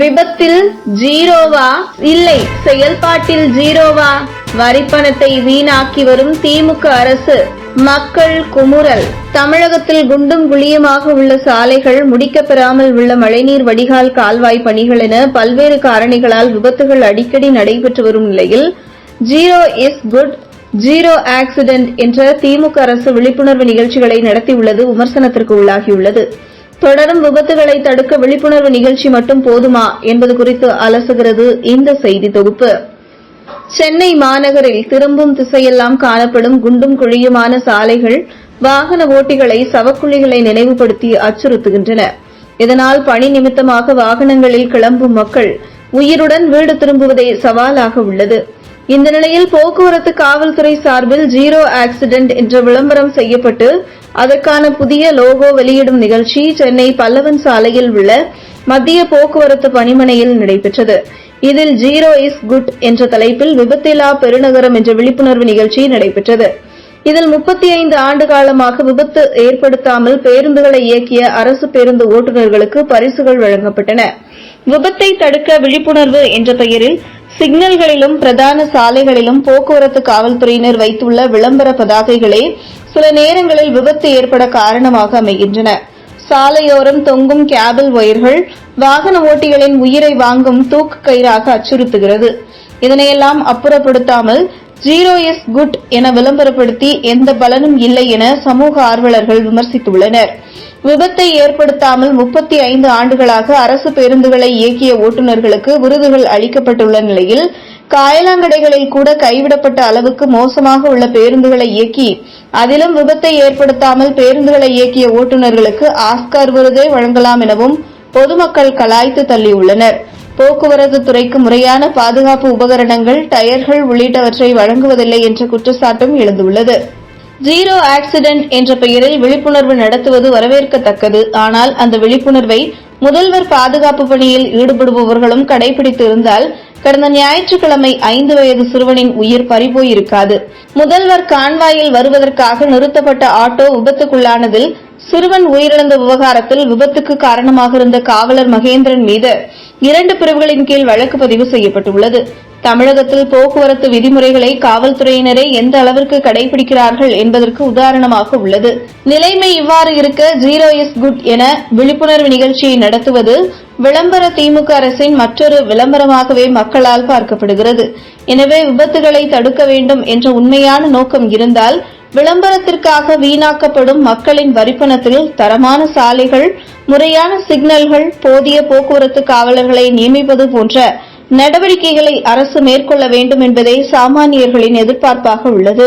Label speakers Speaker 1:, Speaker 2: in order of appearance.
Speaker 1: விபத்தில் ஜீரோவா? இல்லை செயல்பாட்டில் ஜீரோவா? வரிப்பணத்தை வீணாக்கி வரும் திமுக அரசு மக்கள் குமுறல். தமிழகத்தில் குண்டும் குழியுமாக உள்ள சாலைகள் முடிக்கப்பெறாமல் உள்ள மழைநீர் வடிகால் கால்வாய் பணிகள் என பல்வேறு காரணிகளால் விபத்துகள் அடிக்கடி நடைபெற்று வரும் நிலையில் zero is good zero accident என்ற திமுக அரசு விழிப்புணர்வு நிகழ்ச்சிகளை நடத்தியுள்ளது விமர்சனத்திற்கு உள்ளாகியுள்ளது. தொடரும் விபத்துகளை தடுக்க விழிப்புணர்வு நிகழ்ச்சி மட்டும் போதுமா என்பது குறித்து அலசுகிறது இந்த செய்தி தொகுப்பு. சென்னை மாநகரில் திரும்பும் திசையெல்லாம் காணப்படும் குண்டும் குழியுமான சாலைகள் வாகன ஓட்டிகளை சவக்குழிகளை நினைவுபடுத்தி அச்சுறுத்துகின்றன. இதனால் பணி நிமித்தமாக வாகனங்களில் கிளம்பும் மக்கள் உயிருடன் வீடு திரும்புவதே சவாலாக உள்ளது. இந்த நிலையில் போக்குவரத்து காவல்துறை சார்பில் ஜீரோ ஆக்சிடென்ட் என்ற விளம்பரம் செய்யப்பட்டு அதற்கான புதிய லோகோ வெளியிடும் நிகழ்ச்சி சென்னை பல்லவன் சாலையில் உள்ள மத்திய போக்குவரத்து பணிமனையில் நடைபெற்றது. இதில் ஜீரோ இஸ் குட் என்ற தலைப்பில் விபத்தில்லா பெருநகரம் என்ற விழிப்புணர்வு நிகழ்ச்சி நடைபெற்றது. இதில் முப்பத்தி ஐந்து ஆண்டு காலமாக விபத்து ஏற்படுத்தாமல் பேருந்துகளை இயக்கிய அரசு பேருந்து ஓட்டுநர்களுக்கு பரிசுகள் வழங்கப்பட்டன. விபத்தை தடுக்க விழிப்புணர்வு என்ற பெயரில் சிக்னல்களிலும் பிரதான சாலைகளிலும் போக்குவரத்து காவல்துறையினர் வைத்துள்ள விளம்பர பதாகைகளே சில நேரங்களில் விபத்து ஏற்பட காரணமாக அமைகின்றன. சாலையோரம் தொங்கும் கேபிள் ஒயர்கள் வாகன ஓட்டிகளின் உயிரை வாங்கும் தூக்கு கயிறாக அச்சுறுத்துகிறது. இதனையெல்லாம் அப்புறப்படுத்தாமல் ஜீரோ எஸ் குட் என விளம்பரப்படுத்தி எந்த பலனும் இல்லை என சமூக ஆர்வலர்கள் விமர்சித்துள்ளனர். விபத்தை ஏற்படுத்தாமல் முப்பத்தி ஐந்து ஆண்டுகளாக அரசு பேருந்துகளை இயக்கிய ஓட்டுநர்களுக்கு விருதுகள் அளிக்கப்பட்டுள்ள நிலையில் காயலாங்கடைகளில் கூட கைவிடப்பட்ட அளவுக்கு மோசமாக உள்ள பேருந்துகளை இயக்கி அதிலும் விபத்தை ஏற்படுத்தாமல் பேருந்துகளை இயக்கிய ஓட்டுநர்களுக்கு ஆஸ்கார் விருதை வழங்கலாம் எனவும் பொதுமக்கள் கலாய்த்து தள்ளியுள்ளனர். போக்குவரத்து துறைக்கு முறையான பாதுகாப்பு உபகரணங்கள் டயர்கள் உள்ளிட்டவற்றை வழங்குவதில்லை என்ற குற்றச்சாட்டும் எழுந்துள்ளது. ஜீரோ ஆக்சிடென்ட் என்ற பெயரில் விழிப்புணர்வு நடத்துவது வரவேற்கத்தக்கது. ஆனால் அந்த விழிப்புணர்வை முதல்வர் பாதுகாப்பு பணியில் ஈடுபடுபவர்களும் கடைபிடித்து இருந்தால் கடந்த ஞாயிற்றுக்கிழமை ஐந்து வயது சிறுவனின் உயிர் பறிபோயிருக்காது. முதல்வர் கான்வாயில் வருவதற்காக நிறுத்தப்பட்ட ஆட்டோ விபத்துக்குள்ளானதில் சிறுவன் உயிரிழந்த விவகாரத்தில் விபத்துக்கு காரணமாக இருந்த காவலர் மகேந்திரன் மீது இரண்டு பிரிவுகளின் கீழ் வழக்கு பதிவு செய்யப்பட்டுள்ளது. தமிழகத்தில் போக்குவரத்து விதிமுறைகளை காவல்துறையினரே எந்த அளவிற்கு கடைபிடிக்கிறார்கள் என்பதற்கு உதாரணமாக உள்ளது. நிலைமை இவ்வாறு இருக்க ஜீரோ இஸ் குட் என விழிப்புணர்வு நிகழ்ச்சியை நடத்துவது விளம்பர திமுக அரசின் மற்றொரு விளம்பரமாகவே மக்களால் பார்க்கப்படுகிறது. எனவே விபத்துகளை தடுக்க வேண்டும் என்ற உண்மையான நோக்கம் இருந்தால் விளம்பரத்திற்காக வீணாக்கப்படும் மக்களின் வரிப்பணத்தில் தரமான சாலைகள் முறையான சிக்னல்கள் போதிய போக்குவரத்து காவலர்களை நியமிப்பது போன்ற நடவடிக்கைகளை அரசு மேற்கொள்ள வேண்டும் என்பதே சாமானியர்களின் எதிர்பார்ப்பாக உள்ளது.